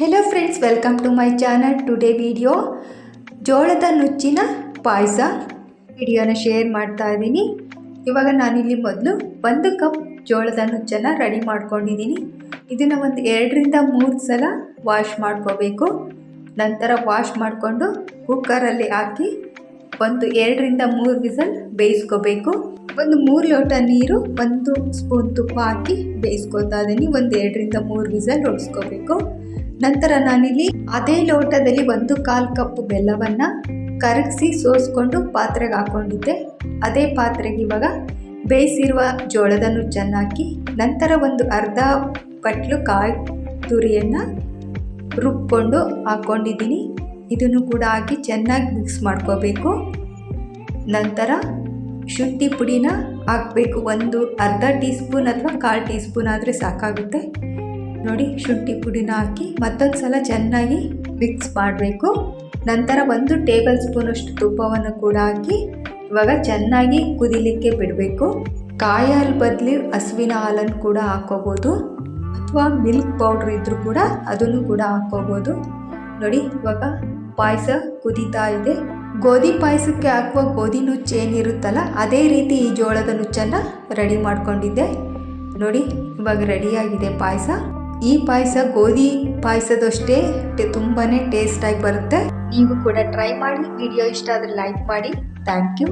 Hello friends welcome to my channel today video ಜೋಳದ ನುಚ್ಚಿನ ಪಾಯಸ ವಿಡಿಯೋನ ಶೇರ್ ಮಾಡ್ತಾ ಇದ್ದೀನಿ. ಇವಾಗ ನಾನಿಲ್ಲಿ ಮೊದಲು ಒಂದು ಕಪ್ ಜೋಳದ ನುಚ್ಚನ್ನು ರೆಡಿ ಮಾಡ್ಕೊಂಡಿದ್ದೀನಿ. ಇದನ್ನು ಒಂದು ಎರಡರಿಂದ ಮೂರು ಸಲ ವಾಶ್ ಮಾಡ್ಕೋಬೇಕು. ನಂತರ ವಾಶ್ ಮಾಡಿಕೊಂಡು ಕುಕ್ಕರಲ್ಲಿ ಹಾಕಿ ಒಂದು ಎರಡರಿಂದ ಮೂರು ವಿಸಲ್ ಬೇಯಿಸ್ಕೋಬೇಕು. ಒಂದು ಮೂರು ಲೋಟ ನೀರು, ಒಂದು ಸ್ಪೂನ್ ತುಪ್ಪ ಹಾಕಿ ಬೇಯಿಸ್ಕೊತಾ ಇದ್ದೀನಿ. ಒಂದು ಎರಡರಿಂದ ಮೂರು ವಿಸಲ್ ಹೊಡಿಸ್ಕೋಬೇಕು ನಂತರ ನಾನಿಲ್ಲಿ ಅದೇ ಲೋಟದಲ್ಲಿ ಒಂದು ಕಾಲು ಕಪ್ ಬೆಲ್ಲವನ್ನು ಕರಗಿಸಿ ಸೋಸ್ಕೊಂಡು ಪಾತ್ರೆಗೆ ಹಾಕ್ಕೊಂಡಿದ್ದೆ. ಅದೇ ಪಾತ್ರೆಗೆ ಇವಾಗ ಬೇಯಿಸಿರುವ ಜೋಳದನ್ನು ಹಾಕಿ ನಂತರ ಒಂದು ಅರ್ಧ ಪಟ್ಲು ಕಾಯಿ ತುರಿಯನ್ನು ರುಬ್ಕೊಂಡು ಹಾಕ್ಕೊಂಡಿದ್ದೀನಿ. ಇದನ್ನು ಕೂಡ ಹಾಕಿ ಚೆನ್ನಾಗಿ ಮಿಕ್ಸ್ ಮಾಡ್ಕೋಬೇಕು. ನಂತರ ಶುಂಠಿ ಪುಡಿನ ಹಾಕಬೇಕು. ಒಂದು ಅರ್ಧ ಟೀ ಸ್ಪೂನ್ ಅಥವಾ ಕಾಲು ಟೀ ಸ್ಪೂನ್ ಆದರೆ ಸಾಕಾಗುತ್ತೆ. ನೋಡಿ, ಶುಂಠಿ ಪುಡಿನ ಹಾಕಿ ಮತ್ತೊಂದು ಸಲ ಚೆನ್ನಾಗಿ ಮಿಕ್ಸ್ ಮಾಡಬೇಕು. ನಂತರ ಒಂದು ಟೇಬಲ್ ಸ್ಪೂನಷ್ಟು ತುಪ್ಪವನ್ನು ಕೂಡ ಹಾಕಿ ಇವಾಗ ಚೆನ್ನಾಗಿ ಕುದಿಲಿಕ್ಕೆ ಬಿಡಬೇಕು. ಕಾಯಿ ಹಾಲು ಬದಲಿ ಹಸುವಿನ ಹಾಲನ್ನು ಕೂಡ ಹಾಕೋಬೋದು. ಅಥವಾ ಮಿಲ್ಕ್ ಪೌಡ್ರ್ ಇದ್ದರೂ ಕೂಡ ಅದನ್ನು ಕೂಡ ಹಾಕೋಬೋದು. ನೋಡಿ, ಇವಾಗ ಪಾಯಸ ಕುದೀತಾ ಇದೆ. ಗೋಧಿ ಪಾಯಸಕ್ಕೆ ಹಾಕುವ ಗೋಧಿ ನುಚ್ಚು ಏನಿರುತ್ತಲ್ಲ, ಅದೇ ರೀತಿ ಈ ಜೋಳದ ನುಚ್ಚನ್ನು ರೆಡಿ ಮಾಡ್ಕೊಂಡಿದ್ದೆ. ನೋಡಿ, ಇವಾಗ ರೆಡಿಯಾಗಿದೆ ಪಾಯಸ. ಈ ಪಾಯಸ ಗೋಧಿ ಪಾಯಸದಷ್ಟೇ ತುಂಬಾ ಟೇಸ್ಟಾಗಿ ಬರುತ್ತೆ. ನೀವು ಕೂಡ ಟ್ರೈ ಮಾಡಿ, ವಿಡಿಯೋ ಇಷ್ಟ ಆದರೆ ಲೈಕ್ ಮಾಡಿ. Thank you.